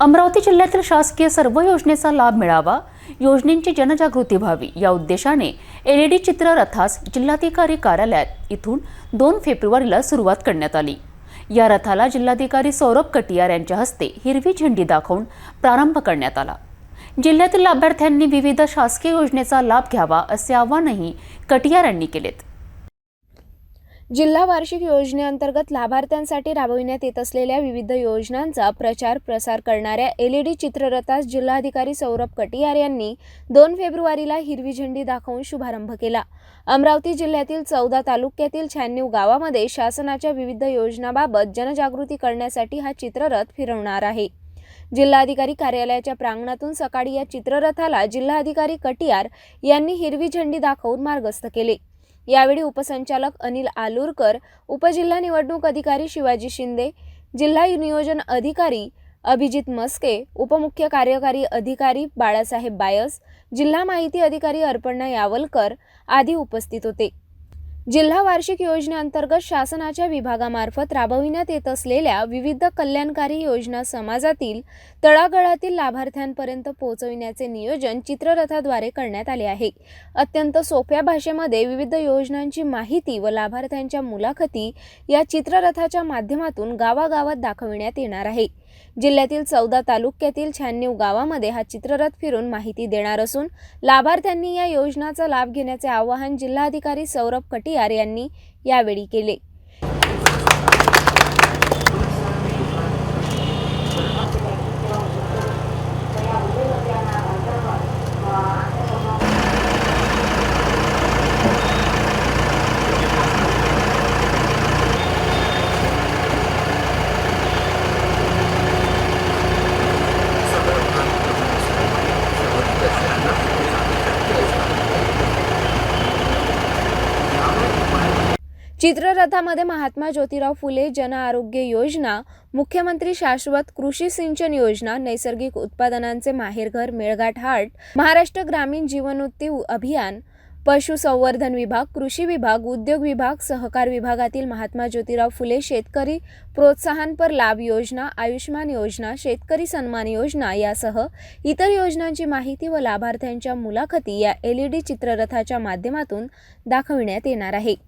अमरावती जिल्ह्यातील शासकीय सर्व योजनेचा लाभ मिळावा योजनेची जनजागृती व्हावी या उद्देशाने एलईडी चित्ररथास जिल्हाधिकारी कार्यालयात इथून दोन फेब्रुवारीला सुरुवात करण्यात आली. या रथाला जिल्हाधिकारी सौरभ कटियार यांच्या हस्ते हिरवी झेंडी दाखवून प्रारंभ करण्यात आला. जिल्ह्यातील लाभार्थ्यांनी विविध शासकीय योजनेचा लाभ घ्यावा असे आवाहनही कटियार यांनी केलेत. जिल्हा वार्षिक योजनेअंतर्गत लाभार्थ्यांसाठी राबविण्यात येत असलेल्या विविध योजनांचा प्रचार प्रसार करणाऱ्या एलईडी चित्ररथास जिल्हाधिकारी सौरभ कटियार यांनी दोन फेब्रुवारीला हिरवी झेंडी दाखवून शुभारंभ केला. अमरावती जिल्ह्यातील चौदा तालुक्यातील शहाण्णव गावामध्ये शासनाच्या विविध योजनाबाबत जनजागृती करण्यासाठी हा चित्ररथ फिरवणार आहे. जिल्हाधिकारी कार्यालयाच्या प्रांगणातून सकाळी या चित्ररथाला जिल्हाधिकारी कटियार यांनी हिरवी झेंडी दाखवून मार्गस्थ केले. यावेळी उपसंचालक अनिल आलूरकर उपजिल्हा निवडणूक अधिकारी शिवाजी शिंदे जिल्हा नियोजन अधिकारी अभिजित मस्के उपमुख्य कार्यकारी अधिकारी बाळासाहेब बायस जिल्हा माहिती अधिकारी अर्पणा यावलकर आदी उपस्थित होते. जिल्हा वार्षिक योजनेअंतर्गत शासनाच्या विभागामार्फत राबविण्यात येत असलेल्या विविध कल्याणकारी योजना समाजातील तळागळातील लाभार्थ्यांपर्यंत पोहोचविण्याचे नियोजन चित्ररथाद्वारे करण्यात आले आहे. अत्यंत सोप्या भाषेमध्ये विविध योजनांची माहिती व लाभार्थ्यांच्या मुलाखती या चित्ररथाच्या माध्यमातून गावागावात दाखविण्यात येणार आहे. जिल्ह्यातील चौदा तालुक्यातील शहाण्णव गावामध्ये हा चित्ररथ फिरून माहिती देणार असून लाभार्थ्यांनी या योजनाचा लाभ घेण्याचे आवाहन जिल्हाधिकारी सौरभ कटियार यांनी यावेळी केले. चित्ररथामध्ये महात्मा ज्योतिराव फुले जन आरोग्य योजना मुख्यमंत्री शाश्वत कृषी सिंचन योजना नैसर्गिक उत्पादनांचे माहेरघर मेळघाट हाट महाराष्ट्र ग्रामीण जीवनोत्ती अभियान पशुसंवर्धन विभाग कृषी विभाग उद्योग विभाग सहकार विभागातील महात्मा ज्योतिराव फुले शेतकरी प्रोत्साहनपर लाभ योजना आयुष्मान योजना शेतकरी सन्मान योजना यासह इतर योजनांची माहिती व लाभार्थ्यांच्या मुलाखती या एलईडी चित्ररथाच्या माध्यमातून दाखविण्यात येणार आहे.